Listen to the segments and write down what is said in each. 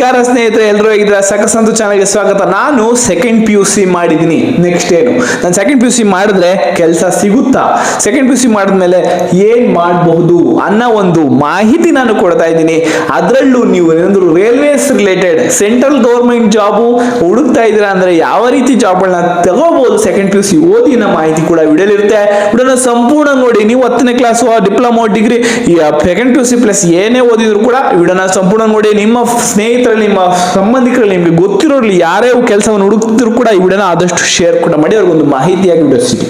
ನಮಸ್ಕಾರ ಸ್ನೇಹಿತರೆ ಎಲ್ಲರೂ ಹೇಗಿದ್ರೆ ಸಕಸಂತು ಚಾನಲ್ಗೆ ಸ್ವಾಗತ. ನಾನು ಸೆಕೆಂಡ್ ಪಿ ಯು ಸಿ ಮಾಡಿದ್ದೀನಿ. ನೆಕ್ಸ್ಟ್ ಏನು? ನಾನು ಸೆಕೆಂಡ್ ಪಿ ಯು ಸಿ ಮಾಡಿದ್ರೆ ಕೆಲಸ ಸಿಗುತ್ತಾ? ಸೆಕೆಂಡ್ ಪಿ ಯು ಸಿ ಮಾಡಿದ್ಮೇಲೆ ಏನ್ ಮಾಡಬಹುದು ಅನ್ನೋ ಒಂದು ಮಾಹಿತಿ ನಾನು ಕೊಡ್ತಾ ಇದ್ದೀನಿ. ಅದರಲ್ಲೂ ನೀವು ಏನಾದರೂ railways related central government job ಹುಡುಕ್ತಾ ಇದ್ದೀರಾ ಅಂದ್ರೆ ಯಾವ ರೀತಿ ಜಾಬ್ಗಳನ್ನ ತಗೋಬಹುದು ಸೆಕೆಂಡ್ ಪಿ ಯು ಸಿ ಓದಿನ ಮಾಹಿತಿ ಕೂಡ ವಿಡಿಯೋಲಿರುತ್ತೆ ವಿಡಿಯೋನ ಸಂಪೂರ್ಣ ನೋಡಿ. ನೀವು ಹತ್ತನೇ class diploma degree second P U C plus ಏನೇ ಓದಿದ್ರು ಕೂಡ ವಿಡಿಯೋನ ಸಂಪೂರ್ಣ ನೋಡಿ. ನಿಮ್ಮ ಸ್ನೇಹಿತರಲ್ಲಿ ನಿಮ್ಮ ಸಂಬಂಧಿಕರಲ್ಲಿ ನಿಮಗೆ ಗೊತ್ತಿರೋರ್ಲಿ ಯಾರೇ ಕೆಲಸವನ್ನು ಹುಡುಕ್ತಿದ್ರು ಕೂಡ ಈ ವಿಡಿಯೋನ ಆದಷ್ಟು ಶೇರ್ ಕೂಡ ಮಾಡಿ, ಅವ್ರಿಗೊಂದು ಮಾಹಿತಿಯಾಗಿ ಸಿಗಿ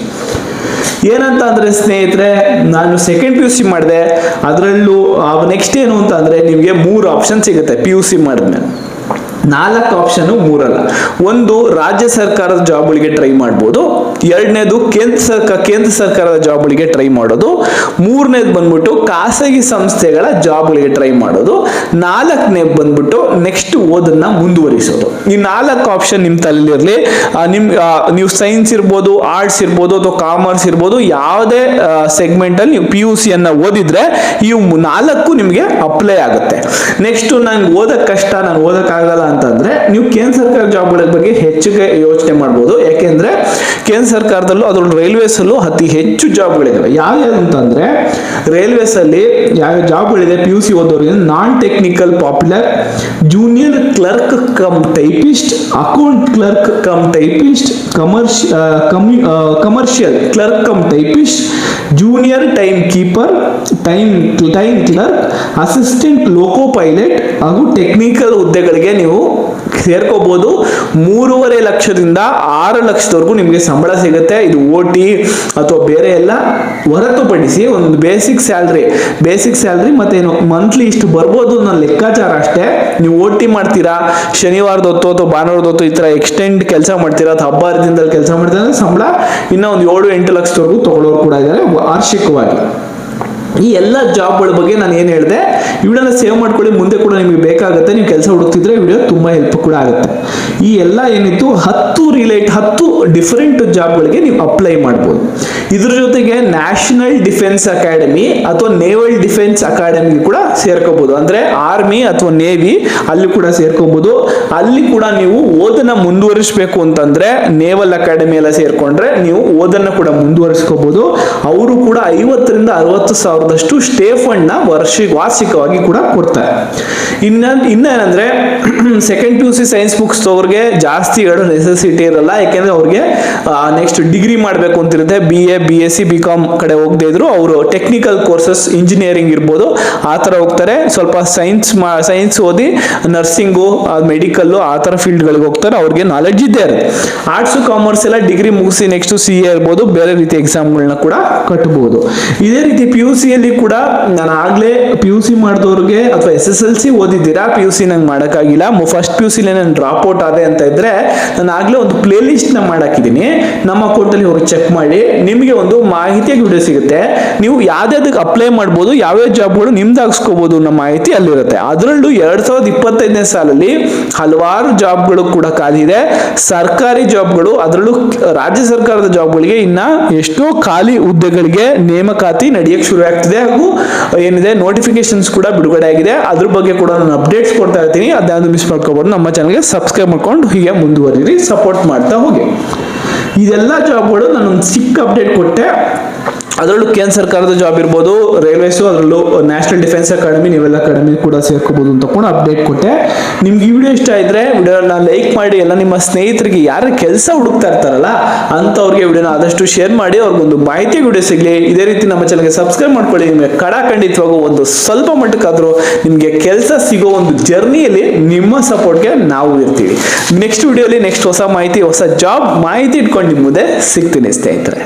ಏನಂತ ಅಂದ್ರೆ ಸ್ನೇಹಿತರೆ, ನಾನು ಸೆಕೆಂಡ್ ಪಿ ಯು ಸಿ ಮಾಡಿದೆ. ಅದರಲ್ಲೂ ನೆಕ್ಸ್ಟ್ ಏನು ಅಂತ ಅಂದ್ರೆ ನಿಮಗೆ ಮೂರು ಆಪ್ಷನ್ ಸಿಗುತ್ತೆ ಪಿ ಯು ಸಿ ಮಾಡಿದ್ಮೇಲೆ. ನಾಲ್ಕು ಆಪ್ಷನ್ ಮೂರಲ್ಲ. ಒಂದು, ರಾಜ್ಯ ಸರ್ಕಾರದ ಜಾಬ್ಗಳಿಗೆ ಟ್ರೈ ಮಾಡ್ಬೋದು. ಎರಡನೇದು ಕೇಂದ್ರ ಸರ್ಕಾರ ಕೇಂದ್ರ ಸರ್ಕಾರದ ಜಾಬ್ಗಳಿಗೆ ಟ್ರೈ ಮಾಡೋದು. ಮೂರನೇದು ಬಂದ್ಬಿಟ್ಟು ಖಾಸಗಿ ಸಂಸ್ಥೆಗಳ ಜಾಬ್ಗಳಿಗೆ ಟ್ರೈ ಮಾಡೋದು. ನಾಲ್ಕನೇ ಬಂದ್ಬಿಟ್ಟು ನೆಕ್ಸ್ಟ್ ಓದನ್ನ ಮುಂದುವರಿಸೋದು. ಈ ನಾಲ್ಕು ಆಪ್ಷನ್ ನಿಮ್ಮ ತಲೆಯಲ್ಲಿರಲಿ ನಿಮ್ ನೀವು ಸೈನ್ಸ್ ಇರ್ಬೋದು, ಆರ್ಟ್ಸ್ ಇರ್ಬೋದು ಅಥವಾ ಕಾಮರ್ಸ್ ಇರ್ಬೋದು, ಯಾವುದೇ ಸೆಗ್ಮೆಂಟ್ ಅಲ್ಲಿ ನೀವು ಪಿ ಯು ಸಿ ಅನ್ನ ಓದಿದ್ರೆ ಇವು ನಾಲ್ಕು ನಿಮಗೆ ಅಪ್ಲೈ ಆಗುತ್ತೆ. ನೆಕ್ಸ್ಟ್ ನಂಗೆ ಓದಕ್ ಕಷ್ಟ ನಾನು ಆಗಲ್ಲ ಅಂತಂದ್ರೆ ನೀವು ಕೇಂದ್ರ ಸರ್ಕಾರ ಜಾಬ್ಗಳ ಬಗ್ಗೆ ಹೆಚ್ಚಿಗೆ ಯೋಚನೆ ಮಾಡ್ಬೋದು. ಯಾಕೆಂದ್ರೆ ಕೇಂದ್ರ ಸರ್ಕಾರದಲ್ಲೂ ಅದ್ರ ರೈಲ್ವೇಸಲ್ಲೂ ಅತಿ ಹೆಚ್ಚು ಜಾಬ್ಗಳಿದಾವೆ ಯಾವ್ಯಾವ ಅಂತಂದ್ರೆ ರೈಲ್ವೇಸ್ ಅಲ್ಲಿ ಯಾವ ಜಾಬ್ಗಳಿದೆ P U C ಓದೋರಿಗೆ non technical popular junior clerk cum typist account clerk cum typist ಕಮರ್ಷ್ commercial clerk cum typist junior time keeper time time clerk assistant loco pilot ಹಾಗೂ ಟೆಕ್ನಿಕಲ್ ಹುದ್ದೆಗಳಿಗೆ ನೀವು ಸೇರ್ಕೋಬಹುದು ಮೂರುವರೆ ಲಕ್ಷದಿಂದ ಆರು ಲಕ್ಷದವರೆಗೂ ನಿಮಗೆ ಸಂಬಳ ಸಿಗುತ್ತೆ. ಇದು ಓ ಟಿ ಅಥವಾ ಬೇರೆ ಎಲ್ಲ ಹೊರತುಪಡಿಸಿ ಒಂದು ಬೇಸಿಕ್ ಸ್ಯಾಲ್ರಿ ಬೇಸಿಕ್ ಸ್ಯಾಲ್ರಿ ಮತ್ತೇನು? ಮಂತ್ಲಿ ಇಷ್ಟು ಬರ್ಬೋದು ನನ್ನ ಲೆಕ್ಕಾಚಾರ ಅಷ್ಟೇ. ನೀವು ಓ ಟಿ ಮಾಡ್ತೀರಾ? ಶನಿವಾರದ ಹೊತ್ತು ಅಥವಾ ಭಾನುವಾರದ ಹೊತ್ತು ಈ ಥರ ಎಕ್ಸ್ಟೆಂಡ್ ಕೆಲಸ ಮಾಡ್ತೀರಾ? ಅಥವಾ ಹಬ್ಬ ಹರಿದಿನದಲ್ಲಿ ಕೆಲಸ ಮಾಡ್ತೀರಾ? ಸಂಬಳ ಇನ್ನೂ ಒಂದು ಏಳು ಎಂಟು ಲಕ್ಷದವರೆಗೂ ತಗೊಳ್ಳೋರು ಕೂಡ ಇದ್ದಾರೆ. ವಾರ್ಷಿಕವಾಗಿ. ಈ ಎಲ್ಲ ಜಾಬ್ಗಳ ಬಗ್ಗೆ ನಾನು ಏನು ಹೇಳಿದೆ? ಇವಿಡೆಲ್ಲ ಸೇವ್ ಮಾಡ್ಕೊಳ್ಳಿ, ಮುಂದೆ ಕೂಡ ನಿಮಗೆ ಬೇಕಾಗುತ್ತೆ. ನೀವು ಕೆಲಸ ಹುಡುಕ್ತಿದ್ರೆ ವಿಡಿಯೋ ತುಂಬ ಹೆಲ್ಪ್ ಕೂಡ ಆಗುತ್ತೆ. ಈ ಎಲ್ಲ ಏನಿತ್ತು? ಹತ್ತು ರಿಲೇಟ್ ಹತ್ತು ಡಿಫರೆಂಟ್ ಜಾಬ್ಗಳಿಗೆ ನೀವು ಅಪ್ಲೈ ಮಾಡ್ಬೋದು. ಇದ್ರ ಜೊತೆಗೆ ನ್ಯಾಷನಲ್ ಡಿಫೆನ್ಸ್ ಅಕಾಡೆಮಿ ಅಥವಾ ನೇವಲ್ ಡಿಫೆನ್ಸ್ ಅಕಾಡೆಮಿ ಕೂಡ ಸೇರ್ಕೋಬಹುದು ಅಂದ್ರೆ ಆರ್ಮಿ ಅಥವಾ ನೇವಿ ಅಲ್ಲಿ ಕೂಡ ಸೇರ್ಕೋಬಹುದು ಅಲ್ಲಿ ಕೂಡ ನೀವು ಓದನ್ನ ಮುಂದುವರಿಸಬೇಕು ಅಂತಂದ್ರೆ ನೇವಲ್ ಅಕಾಡೆಮಿ ಎಲ್ಲ ಸೇರ್ಕೊಂಡ್ರೆ ನೀವು ಓದನ್ನ ಕೂಡ ಮುಂದುವರಿಸ್ಕೋಬಹುದು ಅವರು ಕೂಡ ಐವತ್ತರಿಂದ ಅರವತ್ತು ಸಾವಿರದಷ್ಟು ಸ್ಟೇ ಫಂಡ್ನ ವರ್ಷ ವಾರ್ಷಿಕವಾಗಿ ಕೂಡ ಕೊಡ್ತಾರೆ. ಇನ್ನ ಇನ್ನೇನಂದ್ರೆ second P U C science books ಅವ್ರಿಗೆ ಜಾಸ್ತಿ ಹೇಳೋ ನೆಸೆಸಿಟಿ ಇರಲ್ಲ. ಯಾಕೆಂದ್ರೆ ಅವ್ರಿಗೆ ನೆಕ್ಸ್ಟ್ ಡಿಗ್ರಿ ಮಾಡಬೇಕು ಅಂತಿರುತ್ತೆ. B A B S C B com ಕಡೆ ಹೋಗದೆ ಇದ್ರು. ಅವರು ಟೆಕ್ನಿಕಲ್ ಕೋರ್ಸಸ್ ಇಂಜಿನಿಯರಿಂಗ್ ಇರ್ಬೋದು. ಆ ಥರ ಹೋಗ್ತಾರೆ. ಸ್ವಲ್ಪ ಸೈನ್ಸ್ ಸೈನ್ಸ್ ಓದಿ ನರ್ಸಿಂಗು ಮೆಡಿಕಲ್ಲು ಆ ಥರ ಫೀಲ್ಡ್ಗಳಿಗೆ ಹೋಗ್ತಾರೆ. ಅವ್ರಿಗೆ ನಾಲೆಡ್ಜ್ ಇದ್ದೇ ಇರುತ್ತೆ. ಆರ್ಟ್ಸ್ ಕಾಮರ್ಸ್ ಎಲ್ಲ ಡಿಗ್ರಿ ಮುಗಿಸಿ ನೆಕ್ಸ್ಟ್ ಸಿ ಎ ಇರ್ಬೋದು. ಬೇರೆ ರೀತಿ ಎಕ್ಸಾಮ್ಗಳನ್ನ ಕೂಡ ಕಟ್ಟಬಹುದು ಇದೇ ರೀತಿ ಪಿ ಯು ಸಿಯಲ್ಲಿ ಕೂಡ ನಾನು ಆಗ್ಲೇ ಪಿ ಯು ಸಿ ಮಾಡಿದವ್ರಿಗೆ ಅಥವಾ ಎಸ್ ಎಸ್ ಎಲ್ ಸಿ ಓದಿದ್ದೀರಾ? ಪಿ ಯು ಸಿ ನಂಗೆ ಮಾಡೋಕ್ಕಾಗಿಲ್ಲ. ಫಸ್ಟ್ ಪಿ ಯು ಸಿಲೇ ನಾನು ಡ್ರಾಪ್ ಔಟ್ ಆದೆ ಅಂತ ಇದ್ರೆ ನಾನು ಆಗ್ಲೇ ಒಂದು ಪ್ಲೇ ನ ಮಾಡಾಕಿದ್ದೀನಿ ನಮ್ಮ ಅಕೌಂಟಲ್ಲಿ ಹೋಗಿ ಚೆಕ್ ಮಾಡಿ. ನಿಮಗೆ ಒಂದು ಮಾಹಿತಿಯಾಗಿ ವಿಡಿಯೋ ಸಿಗುತ್ತೆ. ನೀವು ಯಾವ್ದಕ್ಕೆ ಅಪ್ಲೈ ಮಾಡ್ಬೋದು, ಯಾವ್ಯಾವ ಜಾಬ್ಗಳು ನಿಮ್ದು ಹಾಕ್ಸ್ಕೋಬಹುದು ಅನ್ನೋ ಮಾಹಿತಿ ಅಲ್ಲಿರುತ್ತೆ. ಅದರಲ್ಲೂ ಎರಡ್ ಸಾವಿರದ ಇಪ್ಪತ್ತೈದನೇ ಸಾಲಲ್ಲಿ ಹಲವಾರು ಜಾಬ್ಗಳು ಕೂಡ ಖಾಲಿದೆ ಸರ್ಕಾರಿ ಜಾಬ್ಗಳು ಅದರಲ್ಲೂ ರಾಜ್ಯ ಸರ್ಕಾರದ ಜಾಬ್ಗಳಿಗೆ ಇನ್ನ ಎಷ್ಟೋ ಖಾಲಿ ಹುದ್ದೆಗಳಿಗೆ ನೇಮಕಾತಿ ನಡೆಯಕ್ಕೆ ಶುರು ಆಗ್ತಿದೆ. ಹಾಗೂ ಏನಿದೆ ನೋಟಿಫಿಕೇಶನ್ಸ್ ಕೂಡ ಬಿಡುಗಡೆ ಆಗಿದೆ. ಅದ್ರ ಬಗ್ಗೆ ಕೂಡ ನಾನು ಅಪ್ಡೇಟ್ಸ್ ಕೊಡ್ತಾ ಇರ್ತೀನಿ. ಅದನ್ನು ಮಿಸ್ ಮಾಡ್ಕೋಬಾರ್ದು, ನಮ್ಮ ಚಾನಲ್ಗೆ ಸಬ್ಸ್ಕ್ರೈಬ್ ಮಾಡ್ಕೊಂಡು ಹೀಗೆ ಮುಂದುವರಿರಿ ಸಪೋರ್ಟ್ ಮಾಡ್ತಾ ಹೋಗಿ. ಇದೆಲ್ಲ ಜಾಬ್ಗಳು ನಾನು ಒಂದು ಸಿಕ್ ಅಪ್ಡೇಟ್ ಕೊಟ್ಟೆ. ಅದರಲ್ಲೂ ಕೇಂದ್ರ ಸರ್ಕಾರದ ಜಾಬ್ ಇರ್ಬೋದು ರೈಲ್ವೇಸು ಅದರಲ್ಲೂ ನ್ಯಾಷನಲ್ ಡಿಫೆನ್ಸ್ ಅಕಾಡೆಮಿ ನೀವೆಲ್ಲ ಅಕಾಡೆಮಿ ಕೂಡ ಸೇರ್ಕೋಬೋದು ಅಂತ ಕೂಡ ಅಪ್ಡೇಟ್ ಕೊಟ್ಟೆ. ನಿಮ್ಗೆ ಈ ವಿಡಿಯೋ ಇಷ್ಟ ಇದ್ರೆ ವಿಡಿಯೋನ ಲೈಕ್ ಮಾಡಿ, ಎಲ್ಲ ನಿಮ್ಮ ಸ್ನೇಹಿತರಿಗೆ ಯಾರು ಕೆಲಸ ಹುಡುಕ್ತಾ ಇರ್ತಾರಲ್ಲ, ಅಂಥವ್ರಿಗೆ ವಿಡಿಯೋನ ಆದಷ್ಟು ಶೇರ್ ಮಾಡಿ, ಅವ್ರಿಗೊಂದು ಮಾಹಿತಿ ವಿಡಿಯೋ ಸಿಗಲಿ. ಇದೇ ರೀತಿ ನಮ್ಮ ಚಾನಲ್ಗೆ ಸಬ್ಸ್ಕ್ರೈಬ್ ಮಾಡ್ಕೊಳ್ಳಿ. ನಿಮಗೆ ಕಡಾಖಂಡಿತವಾಗೂ ಒಂದು ಸ್ವಲ್ಪ ಮಟ್ಟಕ್ಕಾದರೂ ನಿಮಗೆ ಕೆಲಸ ಸಿಗೋ ಒಂದು ಜರ್ನಿಯಲ್ಲಿ ನಿಮ್ಮ ಸಪೋರ್ಟ್ಗೆ ನಾವು ಇರ್ತೀವಿ. ನೆಕ್ಸ್ಟ್ ವಿಡಿಯೋಲಿ ನೆಕ್ಸ್ಟ್ ಹೊಸ ಮಾಹಿತಿ, ಹೊಸ ಜಾಬ್ ಮಾಹಿತಿ ಇಟ್ಕೊಂಡು ನಿಮ್ಮ ಮುಂದೆ ಸಿಗ್ತೀನಿ ಸ್ನೇಹಿತರೆ.